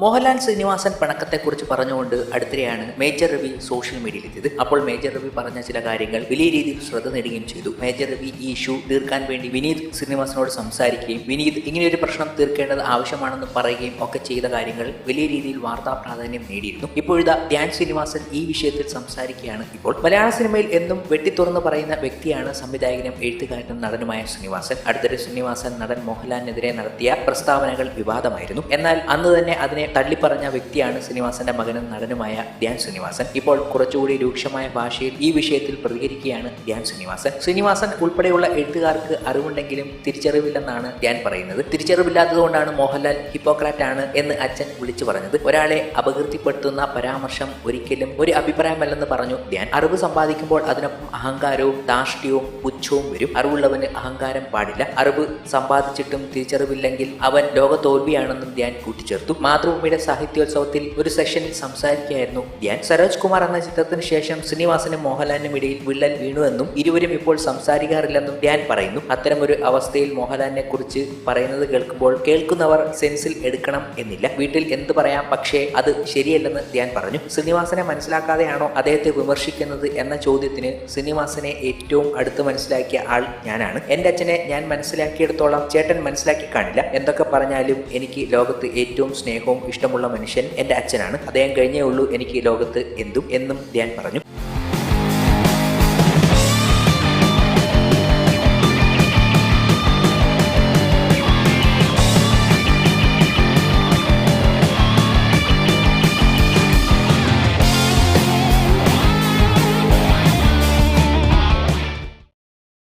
മോഹൻലാൽ ശ്രീനിവാസൻ പണക്കത്തെക്കുറിച്ച് പറഞ്ഞുകൊണ്ട് അടുത്തിടെയാണ് major Ravi social മീഡിയയിൽ എത്തിയത് അപ്പോൾ മേജർ രവി പറഞ്ഞ ചില കാര്യങ്ങൾ വലിയ രീതിയിൽ ശ്രദ്ധ നേടുകയും ചെയ്തു. മേജർ രവി ഈ ഇഷ്യൂ തീർക്കാൻ വേണ്ടി വിനീത് ശ്രീനിവാസനോട് സംസാരിക്കുകയും വിനീത് ഇങ്ങനെയൊരു പ്രശ്നം തീർക്കേണ്ടത് ആവശ്യമാണെന്ന് പറയുകയും ഒക്കെ ചെയ്ത കാര്യങ്ങൾ വലിയ രീതിയിൽ വാർത്താ പ്രാധാന്യം നേടിയിരുന്നു. ഇപ്പോഴിതാ ധ്യാൻ ശ്രീനിവാസൻ ഈ വിഷയത്തിൽ സംസാരിക്കുകയാണ് ഇപ്പോൾ. മലയാള സിനിമയിൽ എന്നും വെട്ടിത്തുറന്ന് പറയുന്ന വ്യക്തിയാണ് സംവിധായകനും എഴുത്തുകാരനും നടനുമായ ശ്രീനിവാസൻ. അടുത്തിടെ ശ്രീനിവാസൻ നടൻ മോഹൻലാലിനെതിരെ നടത്തിയ പ്രസ്താവനകൾ വിവാദമായിരുന്നു. എന്നാൽ അന്ന് തന്നെ അതിനെ തള്ളിപ്പറഞ്ഞ വ്യക്തിയാണ് ശ്രീനിവാസന്റെ മകനും നടനുമായ ധ്യാൻ ശ്രീനിവാസൻ. ഇപ്പോൾ കുറച്ചുകൂടി രൂക്ഷമായ ഭാഷയിൽ ഈ വിഷയത്തിൽ പ്രതികരിക്കുകയാണ് ധ്യാൻ ശ്രീനിവാസൻ. ശ്രീനിവാസൻ ഉൾപ്പെടെയുള്ള എഴുത്തുകാർക്ക് അറിവുണ്ടെങ്കിലും തിരിച്ചറിവില്ലെന്നാണ് ധ്യാൻ പറയുന്നത്. തിരിച്ചറിവില്ലാത്തതുകൊണ്ടാണ് മോഹൻലാൽ ഹിപ്പോക്രാറ്റ് ആണ് എന്ന് അച്ഛൻ വിളിച്ചു പറഞ്ഞത്. ഒരാളെ അപകീർത്തിപ്പെടുത്തുന്ന പരാമർശം ഒരിക്കലും ഒരു അഭിപ്രായമല്ലെന്ന് പറഞ്ഞു ധ്യാൻ. അറിവ് സമ്പാദിക്കുമ്പോൾ അതിനൊപ്പം അഹങ്കാരവും ധാർഷ്ട്യവും പുച്ഛവും വരും. അറിവുള്ളവന് അഹങ്കാരം പാടില്ല. അറിവ് സമ്പാദിച്ചിട്ടും തിരിച്ചറിവില്ലെങ്കിൽ അവൻ ലോക തോൽവിയാണെന്നും ധ്യാൻ കൂട്ടിച്ചേർത്തു. മാതൃഭൂമിയുടെ സാഹിത്യോത്സവത്തിൽ ഒരു സെഷനിൽ സംസാരിക്കുകയായിരുന്നു. ധ്യാൻ സരോജ് കുമാർ എന്ന ചിത്രത്തിന് ശേഷം ശ്രീനിവാസനും മോഹൻലാലിനും ഇടയിൽ വിള്ളൽ വീണുവെന്നും ഇരുവരും ഇപ്പോൾ സംസാരിക്കാറില്ലെന്നും ധ്യാൻ പറയുന്നു. അത്തരമൊരു അവസ്ഥയിൽ മോഹൻലാലിനെ കുറിച്ച് പറയുന്നത് കേൾക്കുമ്പോൾ കേൾക്കുന്നവർ സെൻസിൽ എടുക്കണം എന്നില്ല. വീട്ടിൽ എന്ത് പറയാം പക്ഷേ അത് ശരിയല്ലെന്ന് ധ്യാൻ പറഞ്ഞു. ശ്രീനിവാസനെ മനസ്സിലാക്കാതെയാണോ അദ്ദേഹത്തെ വിമർശിക്കുന്നത് എന്ന ചോദ്യത്തിന് ശ്രീനിവാസനെ ഏറ്റവും അടുത്ത് മനസ്സിലാക്കിയ ആൾ ഞാനാണ്. എന്റെ അച്ഛനെ ഞാൻ മനസ്സിലാക്കിയെടുത്തോളം ചേട്ടൻ മനസ്സിലാക്കി കാണില്ല. എന്തൊക്കെ പറഞ്ഞാലും എനിക്ക് ലോകത്ത് ഏറ്റവും സ്നേഹവും ഇഷ്ടമുള്ള മനുഷ്യൻ എന്റെ അച്ഛനാണ്. അദ്ദേഹം കഴിഞ്ഞേ ഉള്ളൂ എനിക്ക് ലോകത്ത് എന്തും എന്നും ധ്യാൻ പറഞ്ഞു.